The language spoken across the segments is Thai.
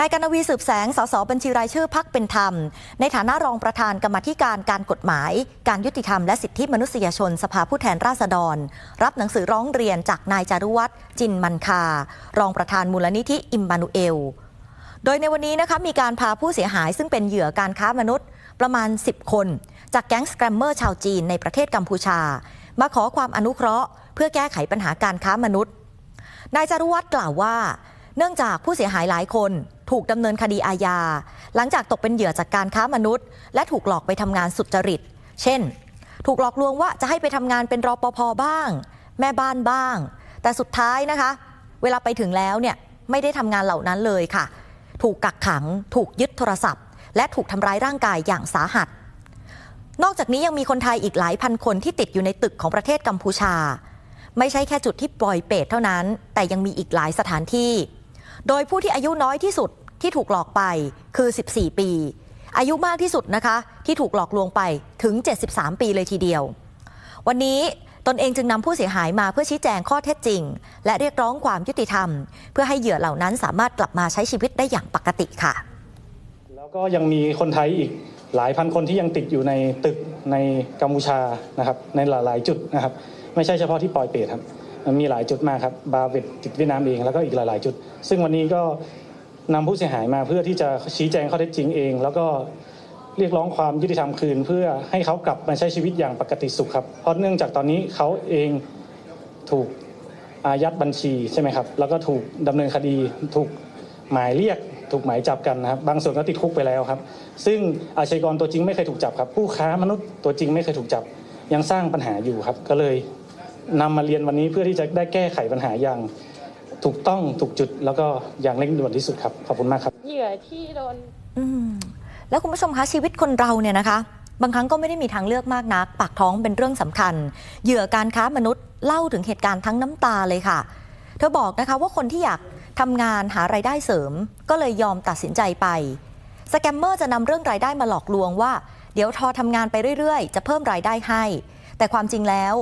นายกนวีสืบแสง สสบัญชีรายชื่อพักเป็นธรรม ในฐานะรองประธานกรรมธิการการกฎหมาย การยุติธรรมและสิทธิมนุษยชนสภาผู้แทนราษฎร รับหนังสือร้องเรียนจากนายจารุวัฒน์จินมันคา รองประธานมูลนิธิอิมมานูเอล โดยในวันนี้นะคะมีการพาผู้เสียหายซึ่งเป็นเหยื่อการค้ามนุษย์ ประมาณ 10 คน จากแก๊งสแกรมเมอร์ชาวจีนในประเทศกัมพูชา มาขอความอนุเคราะห์ เพื่อแก้ไขปัญหาการค้ามนุษย์ นายจารุวัฒน์กล่าวว่า เนื่องจากผู้เสียหายหลายคน ถูกดำเนินคดีอาญา หลังจากตกเป็นเหยื่อจากการค้ามนุษย์ และถูกหลอกไปทำงานสุจริต เช่น ถูกหลอกลวงว่าจะให้ไปทำงานเป็นรอปภบ้าง แม่บ้านบ้าง แต่สุดท้ายนะคะ เวลาไปถึงแล้วเนี่ยไม่ได้ทำงานเหล่านั้นเลยค่ะ ถูกกักขัง ถูกยึดโทรศัพท์ และถูกทำร้ายร่างกายอย่างสาหัส นอกจากนี้ยังมีคนไทยอีกหลายพันคนที่ติดอยู่ในตึกของประเทศกัมพูชา ไม่ใช่แค่จุดที่ปล่อยเปรตเท่านั้น แต่ยังมีอีกหลายสถานที่ โดยผู้ที่อายุน้อยที่สุดที่ถูกหลอกไปคือ 14 ปี อายุมากที่สุดนะคะ ที่ถูกหลอกลวงไปถึง 73 ปีเลยทีเดียว วันนี้ตนเองจึงนำผู้เสียหายมาเพื่อชี้แจงข้อเท็จจริง และเรียกร้องความยุติธรรม เพื่อให้เหยื่อเหล่านั้นสามารถกลับมาใช้ชีวิตได้อย่างปกติค่ะ แล้วก็ยังมีคนไทยอีกหลายพันคนที่ยังติดอยู่ในตึกในกัมพูชานะครับในหลายๆ จุดนะครับ ไม่ใช่เฉพาะที่ปอยเปตครับ มีหลายจุดมากครับบาเวตติดเวียดนามเองแล้วก็อีกหลาย ๆ จุด ซึ่งวันนี้ก็นำผู้เสียหายมาเพื่อที่จะชี้แจงข้อเท็จจริงเอง แล้วก็เรียกร้องความยุติธรรมคืน เพื่อให้เขากลับมาใช้ชีวิตอย่างปกติสุขครับ เพราะเนื่องจากตอนนี้เขาเองถูกอายัดบัญชีใช่ไหมครับ แล้วก็ถูกดำเนินคดีถูกหมายเรียกถูกหมายจับกันนะครับ บางส่วนก็ติดคุกไปแล้วครับ ซึ่งอาชญากรตัวจริงไม่เคยถูกจับครับ ผู้ค้ามนุษย์ตัวจริงไม่เคยถูกจับ ยังสร้างปัญหาอยู่ครับ ก็เลย นำมาเรียนวันนี้เพื่อที่จะได้แก้ไขปัญหาอย่างถูกต้องถูกจุดแล้วก็อย่างเร่งด่วนที่สุดครับ ขอบคุณมากครับ เหยื่อที่โดนอืมแล้วคุณผู้ชมคะชีวิตคนเราเนี่ยนะคะ บางครั้งก็ไม่ได้มีทางเลือกมากนัก ปากท้องเป็นเรื่องสำคัญ เหยื่อการค้ามนุษย์เล่าถึงเหตุการณ์ทั้งน้ำตาเลยค่ะ เธอบอกนะคะว่าคนที่อยากทำงานหารายได้เสริม ก็เลยยอมตัดสินใจไป สแกมเมอร์จะนำเรื่องรายได้มาหลอกลวงว่า เดี๋ยวทอทำงานไปเรื่อยๆ จะเพิ่มรายได้ให้ แต่ความจริงแล้ว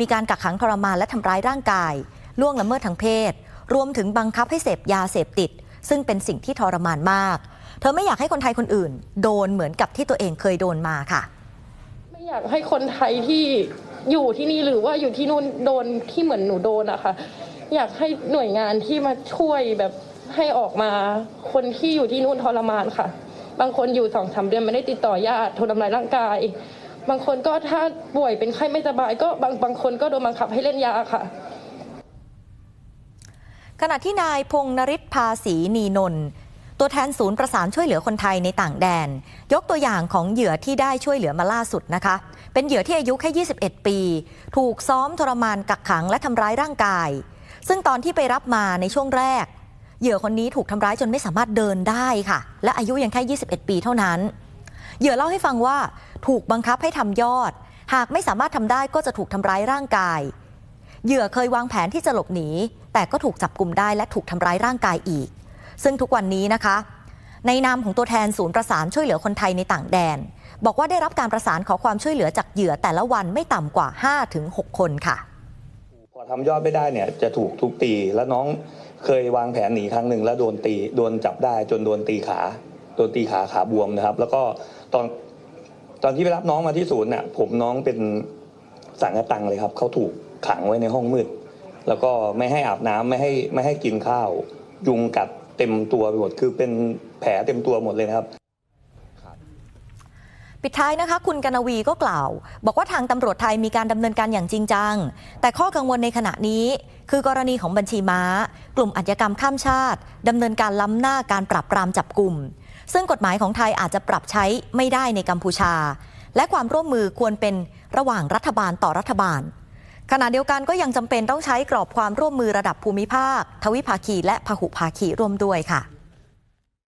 มีการกักขังทรมานและทำร้ายร่างกาย ล่วงละเมิดทางเพศ รวมถึงบังคับให้เสพยาเสพติด ซึ่งเป็นสิ่งที่ทรมานมาก เธอไม่อยากให้คนไทยคนอื่น โดนเหมือนกับที่ตัวเองเคยโดนมาค่ะ ไม่อยากให้คนไทยที่อยู่ที่นี่หรือว่าอยู่ที่นู่นโดนที่เหมือนหนูโดนอะค่ะ อยากให้หน่วยงานที่มาช่วยแบบให้ออกมาคนที่อยู่ที่นู่นทรมานค่ะ บางคนอยู่สองสามเดือนไม่ได้ติดต่อญาติทำร้ายร่างกาย บางคนก็ถ้าป่วยเป็นไข้ไม่สบายก็บางบางคนก็โดนบังคับให้เล่นยาค่ะขณะที่นายพงนริศภาษีนีนนท์ตัวแทนศูนย์ประสานช่วยเหลือคนไทยในต่างแดน ยกตัวอย่างของเหยื่อที่ได้ช่วยเหลือมาล่าสุดนะคะ เป็นเหยื่อที่อายุแค่ 21 ปี ถูกซ้อมทรมานกักขังและทำร้ายร่างกาย ซึ่งตอนที่ไปรับมาในช่วงแรก เหยื่อคนนี้ถูกทำร้ายจนไม่สามารถเดินได้ค่ะ และอายุยังแค่ 21 ปีเท่านั้น เหยื่อเล่าให้ฟังว่าถูกบังคับให้ทำยอด หากไม่สามารถทำได้ก็จะถูกทำร้ายร่างกาย เหยื่อเคยวางแผนที่จะหลบหนี แต่ก็ถูกจับกลุ่มได้และถูกทำร้ายร่างกายอีก ซึ่งทุกวันนี้นะคะ ในนามของตัวแทนศูนย์ประสานช่วยเหลือคนไทยในต่างแดน บอกว่าได้รับการประสานขอความช่วยเหลือจากเหยื่อแต่ละวันไม่ต่ำกว่า 5-6 คนค่ะพอทำยอดไม่ได้เนี่ยจะถูกทุกตีแล้วน้องเคยวางแผนหนีครั้งหนึ่งแล้วโดนตีโดนจับได้จนโดนตีขา โดนตีขาขาบวมนะครับ แล้วก็ตอนตอนที่ไปรับน้องมาที่ศูนย์เนี่ยผมน้องเป็นสังกตังเลยครับเขาถูกขังไว้ในห้องมืด แล้วก็ไม่ให้อาบน้ำไม่ให้ไม่ให้กินข้าว ยุงกัดเต็มตัวไปหมดคือเป็นแผลเต็มตัวหมดเลยนะครับปิดท้ายนะคะคุณกนวีก็กล่าว บอกว่าทางตำรวจไทยมีการดำเนินการอย่างจริงจัง แต่ข้อกังวลในขณะนี้ คือกรณีของบัญชีม้า กลุ่มอาชญากรรมข้ามชาติดำเนินการล้ำหน้าการปรับปรามจับกลุ่ม ซึ่งกฎหมายของไทยอาจจะปรับใช้ไม่ได้ในกัมพูชา และความร่วมมือควรเป็นระหว่างรัฐบาลต่อรัฐบาล ขณะเดียวกันก็ยังจำเป็นต้องใช้กรอบความร่วมมือระดับภูมิภาค ทวิภาคีและพหุภาคีร่วมด้วยค่ะ